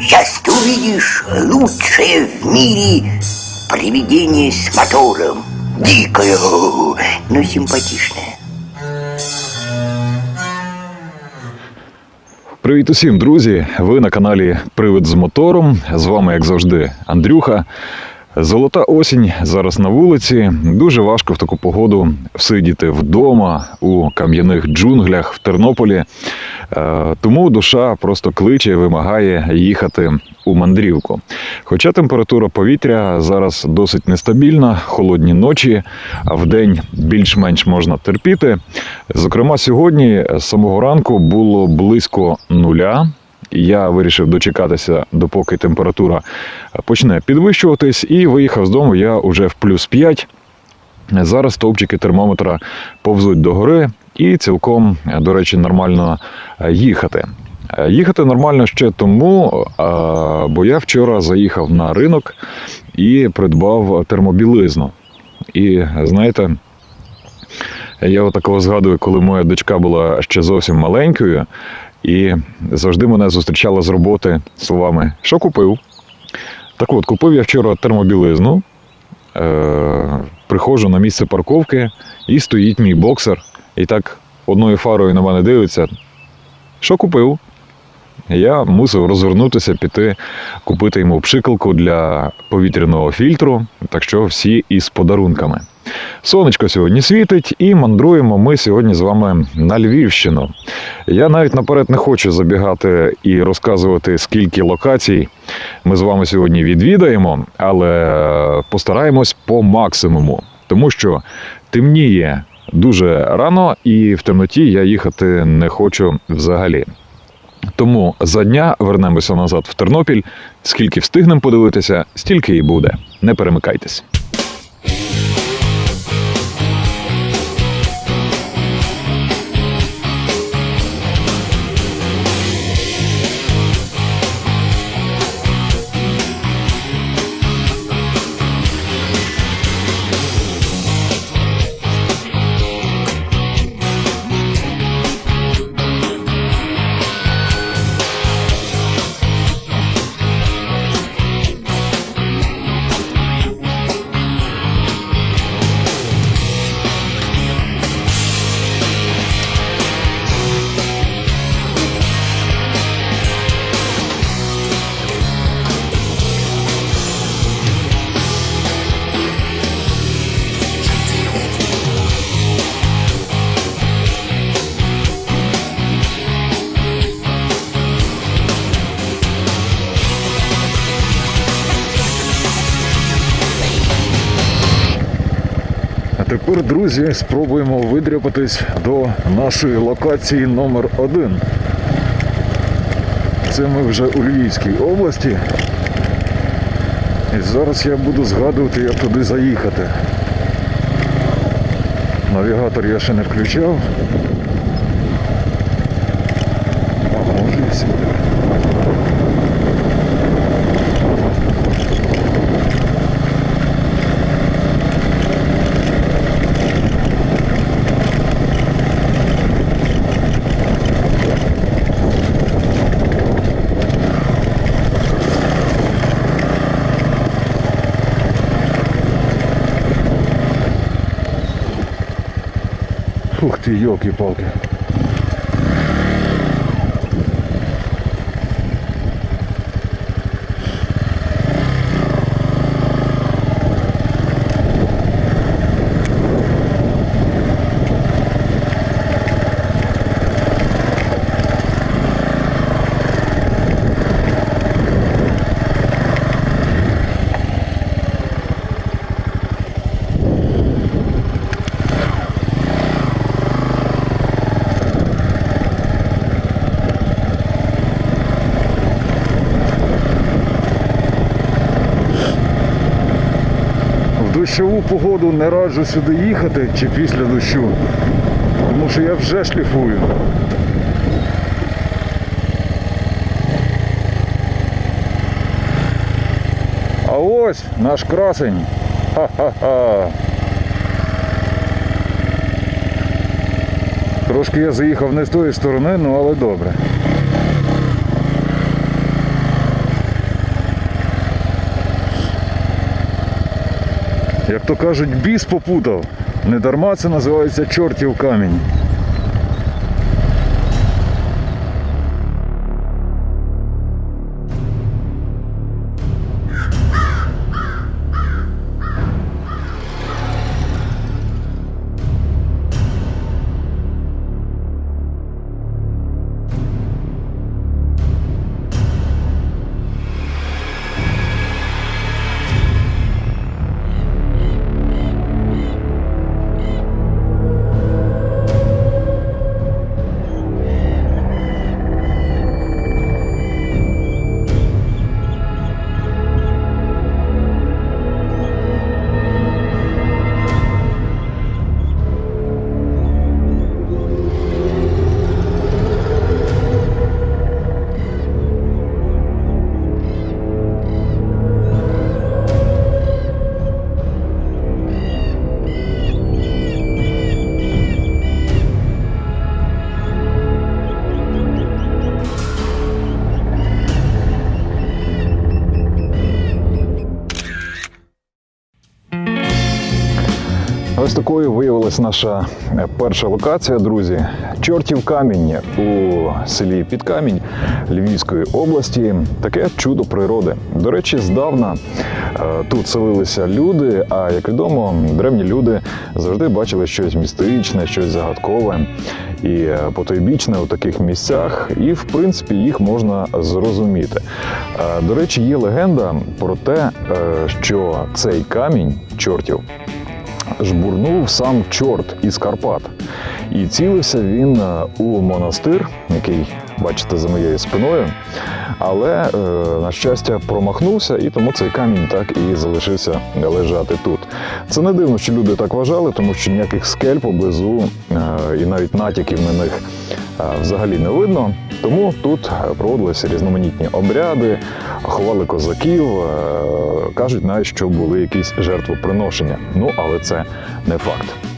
Сейчас ты увидишь лучшее в мире привидение с мотором. Дикое, но симпатичное. Привіт усім, друзі! Ви на каналі Привид з мотором. З вами, як завжди, Андрюха. Золота осінь зараз на вулиці. Дуже важко в таку погоду сидіти вдома у кам'яних джунглях в Тернополі. Е, Тому душа просто кличе, вимагає їхати у мандрівку. Хоча температура повітря зараз досить нестабільна, холодні ночі, а вдень більш-менш можна терпіти. Зокрема, сьогодні з самого ранку було близько нуля. Я вирішив дочекатися, допоки температура почне підвищуватись, і виїхав з дому я вже в плюс 5. Зараз стовпчики термометра повзуть догори і цілком, до речі, нормально е, їхати. Е, Їхати нормально ще тому, е, бо я вчора заїхав на ринок і придбав термобілизну. І знаєте, я отакого згадую, коли моя дочка була ще зовсім маленькою, і завжди мене зустрічала з роботи словами Що купив? Так от, купив я вчора термобілизну, е, приходжу на місце парковки, і стоїть мій боксер, і так одною фарою на мене дивиться. Що купив? Я мусив розвернутися, піти купити йому пшикалку для повітряного фільтру, так що всі із подарунками. Сонечко сьогодні світить, і мандруємо ми сьогодні з вами на Львівщину. Я навіть наперед не хочу забігати і розказувати, скільки локацій ми з вами сьогодні відвідаємо, але постараємось по максимуму, тому що темніє дуже рано, і в темноті я їхати не хочу взагалі. Тому за дня вернемося назад в Тернопіль. Скільки встигнемо подивитися, стільки і буде. Не перемикайтесь. Тепер, друзі, спробуємо видряпатись до нашої локації номер один. Це ми вже у Львівській області. І зараз я буду згадувати, як туди заїхати. Навігатор я ще не включав. А може і сюди. Ух ти, йолки-палки. В дощову погоду не раджу сюди їхати чи після дощу, тому що я вже шліфую. А ось наш красень. Ха-ха-ха. Трошки я заїхав не з тої сторони, ну але добре. Як то кажуть, біс попутав. Не дарма це називається чортів камінь. Ось такою виявилась наша е, перша локація, друзі. Чортів камінь у селі Підкамінь Львівської області. Таке чудо природи. До речі, здавна е, тут селилися люди. А як відомо, древні люди завжди бачили щось містичне, щось загадкове і е, потойбічне у таких місцях, і в принципі їх можна зрозуміти. До речі, є легенда про те, що цей камінь чортів жбурнув сам чорт із Карпат. І цілився він е, у монастир, який бачите за моєю спиною. Але, е, на щастя, промахнувся, і тому цей камінь так і залишився лежати тут. Це не дивно, що люди так вважали, тому що ніяких скель поблизу е, і навіть натяків на них взагалі не видно. Тому тут проводилися різноманітні обряди, ховали козаків, е, кажуть навіть, що були якісь жертвоприношення. Ну, але це не факт.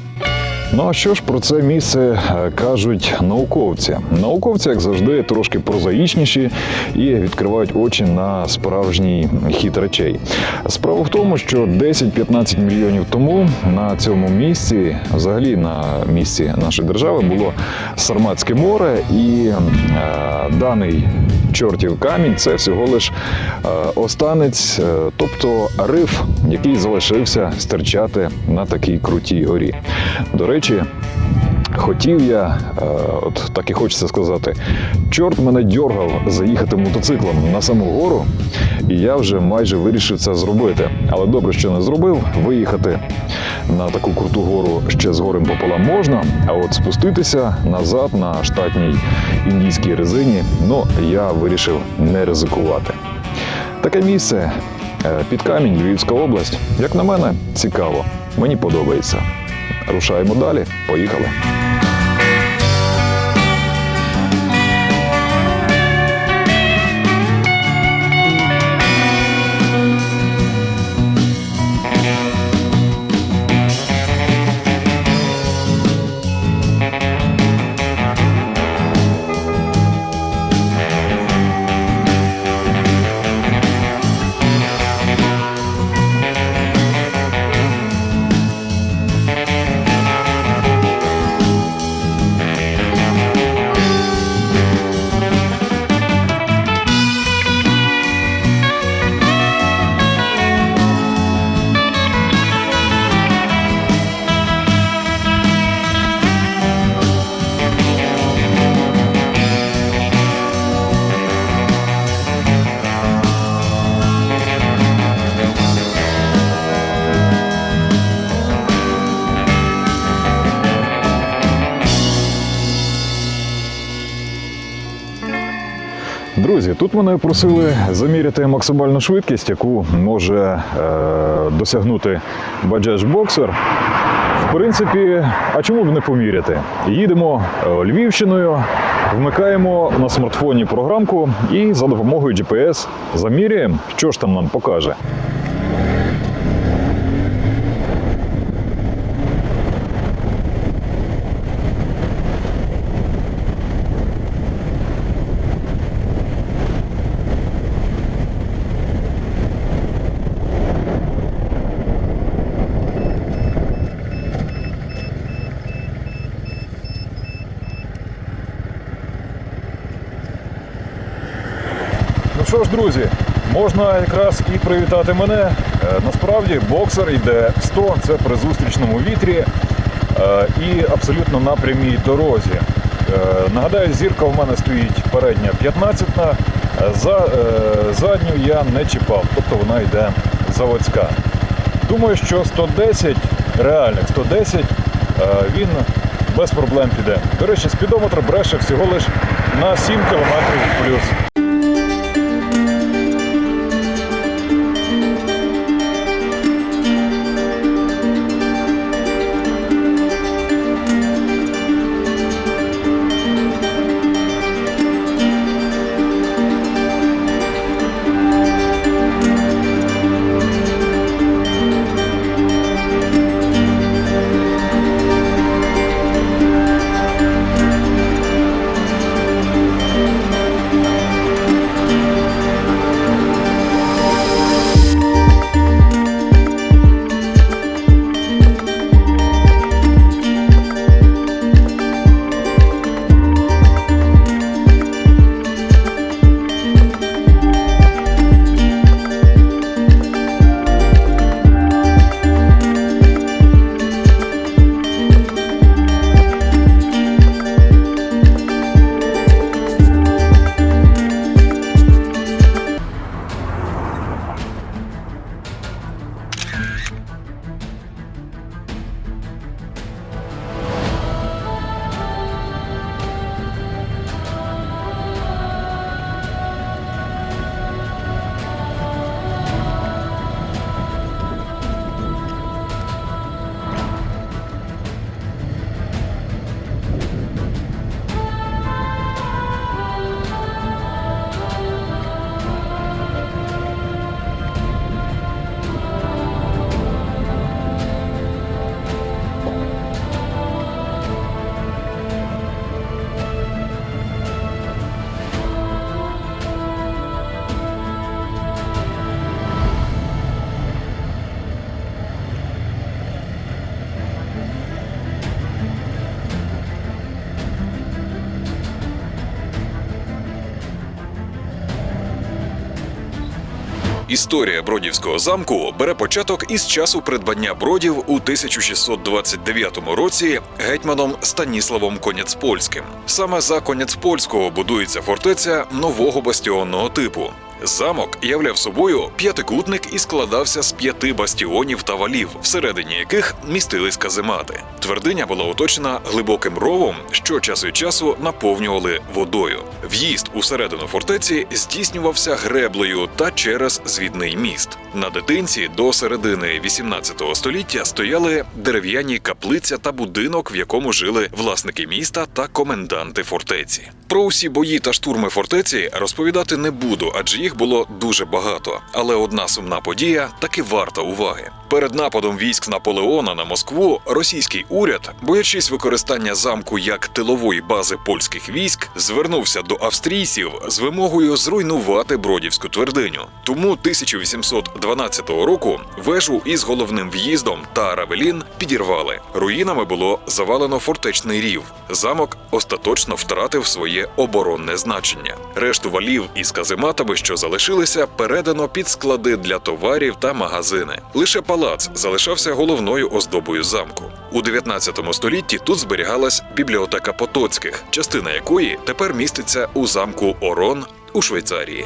Ну а що ж про це місце е, кажуть науковці? Науковці, як завжди, трошки прозаїчніші і відкривають очі на справжній хід речей. Справа в тому, що 10-15 мільйонів тому на цьому місці, взагалі на місці нашої держави, було Сарматське море, і е, даний чортів камінь це всього лиш е, останець, е, тобто риф, який залишився стирчати на такій крутій горі. До речі, хотів я, е, от так і хочеться сказати, чорт мене дьоргав заїхати мотоциклом на саму гору, і я вже майже вирішив це зробити. Але добре, що не зробив, виїхати на таку круту гору ще з горем пополам можна, а от спуститися назад на штатній індійській резині, ну я вирішив не ризикувати. Таке місце е, під камінь, Львівська область. Як на мене, цікаво. Мені подобається. Рушаємо далі. Поїхали. Друзі, тут мене просили заміряти максимальну швидкість, яку може е, досягнути Bajaj Boxer. В принципі, а чому б не поміряти? Їдемо е, Львівщиною, вмикаємо на смартфоні програмку і за допомогою GPS заміряємо, що ж там нам покаже. Що ж, друзі, можна якраз і привітати мене. Е, Насправді боксер йде 100, це при зустрічному вітрі е, і абсолютно на прямій дорозі. Е, Нагадаю, зірка в мене стоїть передня 15 на за, задню я не чіпав, тобто вона йде заводська. Думаю, що 110, реальних 110, е, він без проблем піде. До речі, спідометр бреше всього лиш на 7 км плюс. Історія Бродівського замку бере початок із часу придбання бродів у 1629 році гетьманом Станіславом Конецпольським. Саме за Конецпольського будується фортеця нового бастіонного типу. Замок являв собою п'ятикутник і складався з п'яти бастіонів та валів, всередині яких містились каземати. Твердиня була оточена глибоким ровом, що час від часу наповнювали водою. В'їзд у середину фортеці здійснювався греблею та через звідний міст. На дитинці до середини 18 століття стояли дерев'яні каплиця та будинок, в якому жили власники міста та коменданти фортеці. Про усі бої та штурми фортеці розповідати не буду, адже їх було дуже багато. Але одна сумна подія таки варта уваги. Перед нападом військ Наполеона на Москву російський уряд, боячись використання замку як тилової бази польських військ, звернувся до австрійців з вимогою зруйнувати бродівську твердиню. Тому 1812 року вежу із головним в'їздом та Равелін підірвали. Руїнами було завалено фортечний рів. Замок остаточно втратив своє оборонне значення. Решту валів із казематами, що залишилися, передано під склади для товарів та магазини. Лише палац залишався головною оздобою замку. У 19 столітті тут зберігалась бібліотека Потоцьких, частина якої тепер міститься у замку Орон у Швейцарії.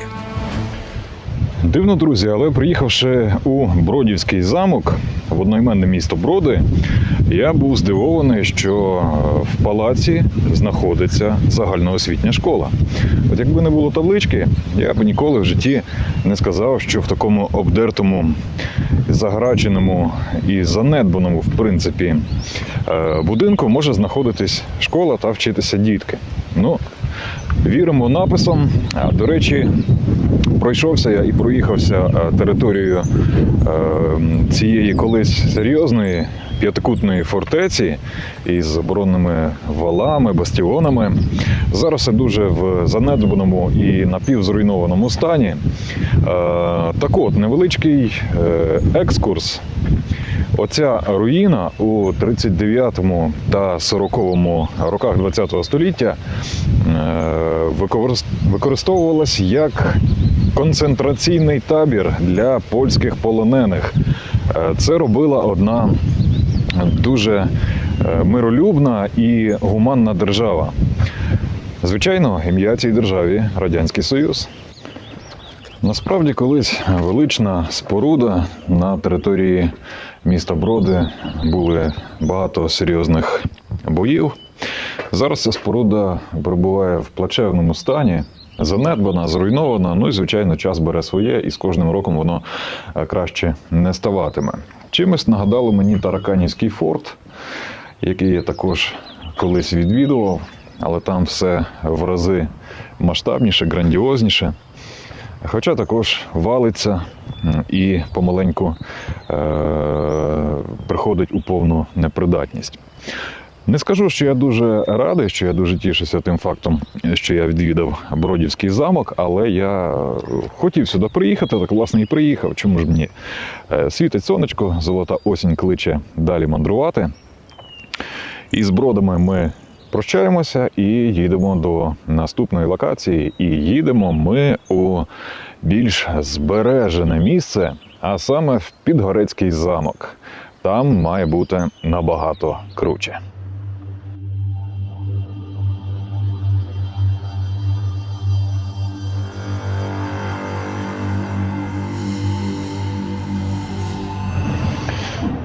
Дивно, друзі, але приїхавши у Бродівський замок в одноіменне місто Броди, я був здивований, що в палаці знаходиться загальноосвітня школа. От якби не було таблички, я б ніколи в житті не сказав, що в такому обдертому, заграченому і занедбаному, в принципі, е, будинку може знаходитись школа та вчитися дітки. Ну, віримо написом. До речі, пройшовся я і проїхався територією цієї колись серйозної п'ятикутної фортеці із оборонними валами, бастіонами. Зараз все дуже в занедбаному і напівзруйнованому стані. Так от, невеличкий е, екскурс. Оця руїна у 39-му та 40-му роках ХХ століття е, використовувалась як концентраційний табір для польських полонених. Е, Це робила одна дуже е, миролюбна і гуманна держава. Звичайно, ім'я цій державі Радянський Союз. Насправді, колись велична споруда на території міста Броди були багато серйозних боїв. Зараз ця споруда перебуває в плачевному стані, занедбана, зруйнована. Ну і звичайно, час бере своє, і з кожним роком воно е, краще не ставатиме. Чимось нагадало мені Тараканівський форт, який я також колись відвідував, але там все в рази масштабніше, грандіозніше. Хоча також валиться і помаленьку е- приходить у повну непридатність. Не скажу, що я дуже радий, що я дуже тішуся тим фактом, що я відвідав Бродівський замок, але я хотів сюди приїхати, так власне і приїхав. Чому ж мені? Е, Світить сонечко, золота осінь кличе далі мандрувати. І з бродами ми прощаємося і їдемо до наступної локації. І їдемо ми у більш збережене місце, а саме в Підгорецький замок. Там має бути набагато круче.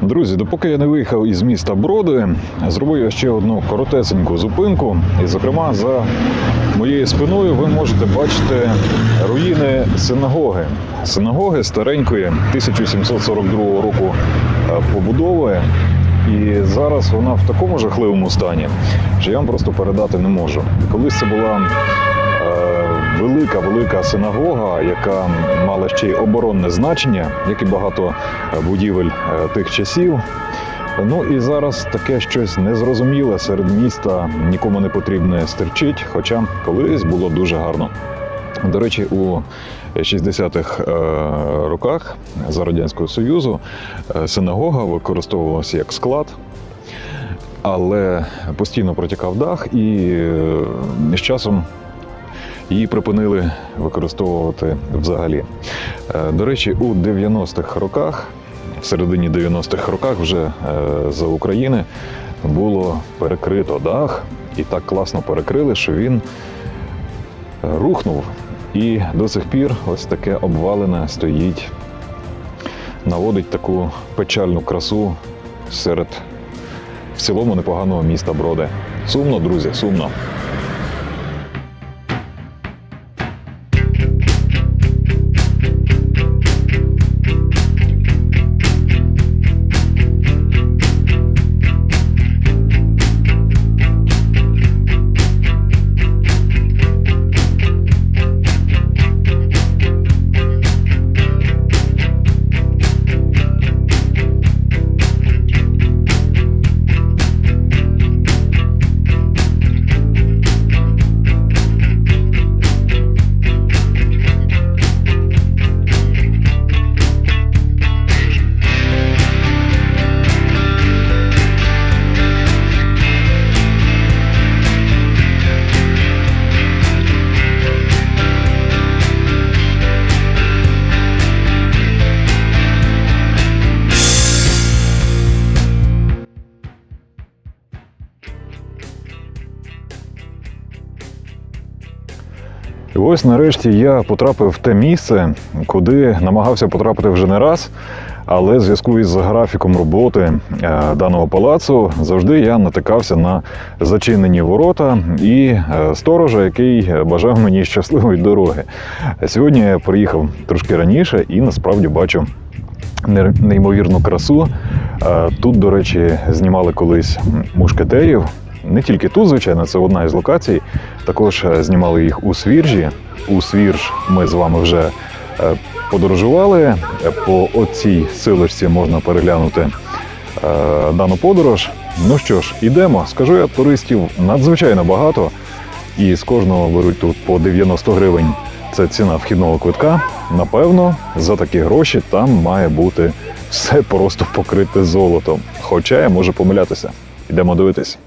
Друзі, допоки я не виїхав із міста Броди, зробив я ще одну коротесеньку зупинку. І, зокрема, за моєю спиною ви можете бачити руїни синагоги. Синагоги старенької 1742 року е, побудови. І зараз вона в такому жахливому стані, що я вам просто передати не можу. Колись це була е, велика велика синагога, яка мала ще й оборонне значення, як і багато е, будівель е, тих часів. Ну і зараз таке щось незрозуміле серед міста, нікому не потрібне стерчить, хоча колись було дуже гарно. До речі, у 60-х е, роках за Радянського Союзу синагога використовувалася як склад, але постійно протікав дах, і з часом її припинили використовувати взагалі. Е, До речі, у 90-х роках, в середині 90-х роках, вже е, за України було перекрито дах, і так класно перекрили, що він е, рухнув. І до сих пір ось таке обвалене стоїть, наводить таку печальну красу серед в цілому непоганого міста Броди. Сумно, друзі, сумно. Ось нарешті я потрапив в те місце, куди намагався потрапити вже не раз. Але в зв'язку із графіком роботи е, даного палацу завжди я натикався на зачинені ворота і е, сторожа, який бажав мені щасливої дороги. Сьогодні я приїхав трошки раніше і насправді бачу неймовірну красу. Е, Тут, до речі, знімали колись мушкетерів. Не тільки тут, звичайно, це одна із локацій. Також е, знімали їх у Свіржі. У Свірж ми з вами вже е, подорожували. Е, По оцій силочці можна переглянути дану подорож. Ну що ж, ідемо. Скажу я, туристів надзвичайно багато, і з кожного беруть тут по 90 гривень. Це ціна вхідного квитка. Напевно, за такі гроші там має бути все просто покрите золотом. Хоча я можу помилятися. Йдемо дивитись.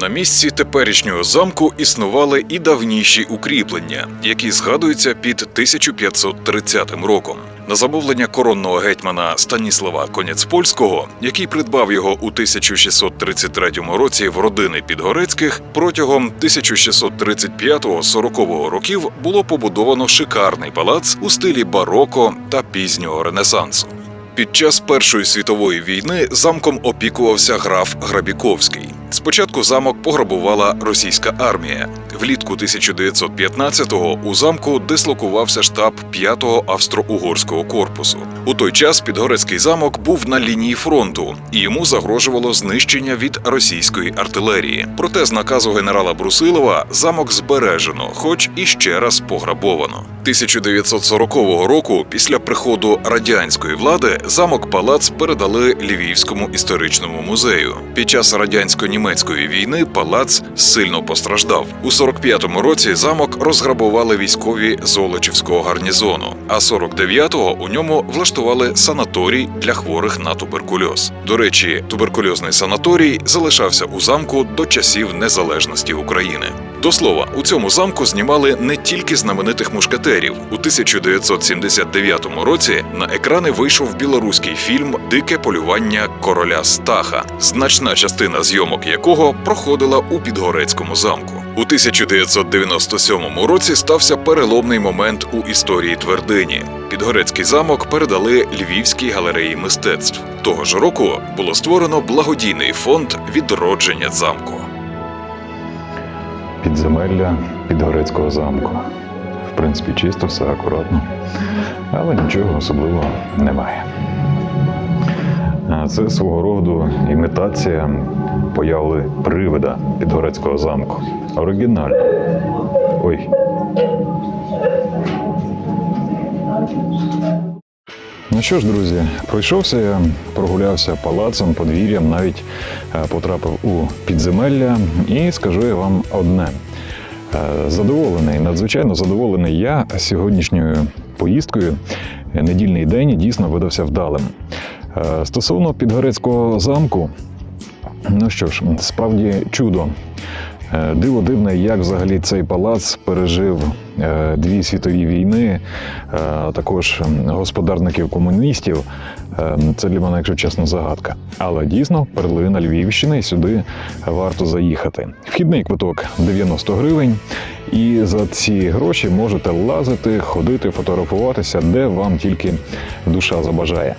На місці теперішнього замку існували і давніші укріплення, які згадуються під 1530 роком. На замовлення коронного гетьмана Станіслава Коняцпольського, який придбав його у 1633 році в родини Підгорецьких, протягом 1635-40 років було побудовано шикарний палац у стилі бароко та пізнього ренесансу. Під час Першої світової війни замком опікувався граф Грабіковський. Спочатку замок пограбувала російська армія. Влітку 1915-го у замку дислокувався штаб 5-го австро-угорського корпусу. У той час Підгорецький замок був на лінії фронту, і йому загрожувало знищення від російської артилерії. Проте з наказу генерала Брусилова замок збережено, хоч і ще раз пограбовано. 1940 року, після приходу радянської влади, замок палац передали Львівському історичному музею. Під час радянсько-німецької війни палац сильно постраждав. У 45-му році замок розграбували військові Золочівського гарнізону, а 49-го у ньому влаштували санаторій для хворих на туберкульоз. До речі, туберкульозний санаторій залишався у замку до часів незалежності України. До слова, у цьому замку знімали не тільки знаменитих мушкетерів. У 1979 році на екрани вийшов білоруський фільм Дике полювання короля Стаха, значна частина зйомок якого проходила у Підгорецькому замку. У 1997 році стався переломний момент у історії твердині. Підгорецький замок передали Львівській галереї мистецтв. Того ж року було створено благодійний фонд відродження замку. Підземелля Підгорецького замку. В принципі, чисто, все акуратно, але нічого особливого немає. Це свого роду імітація появи привида Підгорецького замку. Оригінально. Ой. Ну що ж, друзі, пройшовся я, прогулявся палацом, подвір'ям, навіть е, потрапив у підземелля, і скажу я вам одне. Е, Задоволений, надзвичайно задоволений я сьогоднішньою поїздкою. Недільний день дійсно видався вдалим. Е, Стосовно Підгорецького замку, ну що ж, справді чудо. Е, Диво дивне, як взагалі цей палац пережив е, дві світові війни, е, також господарників комуністів. Це для мене, якщо чесно, загадка. Але дійсно перлина Львівщини сюди варто заїхати. Вхідний квиток 90 гривень, і за ці гроші можете лазити, ходити, фотографуватися, де вам тільки душа забажає.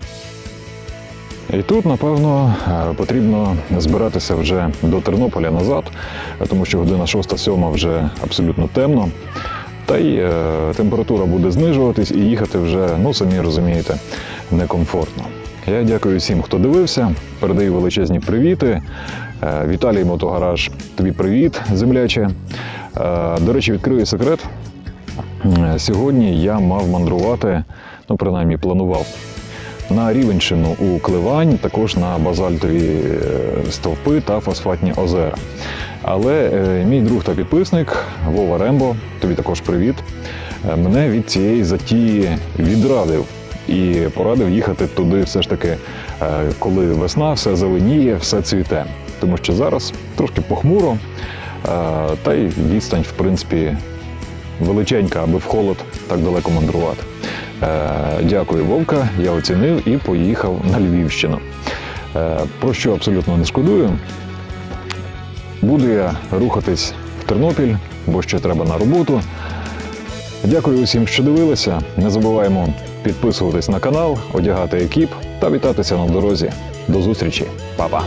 І тут, напевно, е, потрібно збиратися вже до Тернополя назад, тому що година 6-7 вже абсолютно темно. Та й е, температура буде знижуватись і їхати вже, ну самі розумієте, некомфортно. Я дякую всім, хто дивився. Передаю величезні привіти. Е, Віталій Мотогараж, тобі привіт, земляче. Е, До речі, відкрию секрет. Е, Сьогодні я мав мандрувати, ну принаймні планував на Рівенщину у Кливань, також на базальтові е, стовпи та фосфатні озера. Але е, мій друг та підписник Вова Рембо, тобі також привіт, е, мене від цієї затії відрадив і порадив їхати туди все ж таки, коли весна, все зеленіє, все цвіте. Тому що зараз трошки похмуро, та й відстань, в принципі, величенька, аби в холод так далеко мандрувати. Е, Дякую, Вовка. Я оцінив і поїхав на Львівщину. Е, Про що абсолютно не шкодую. Буду я рухатись в Тернопіль, бо ще треба на роботу. Дякую усім, що дивилися. Не забуваємо підписуватись на канал, одягати екіп та вітатися на дорозі. До зустрічі, Па-па!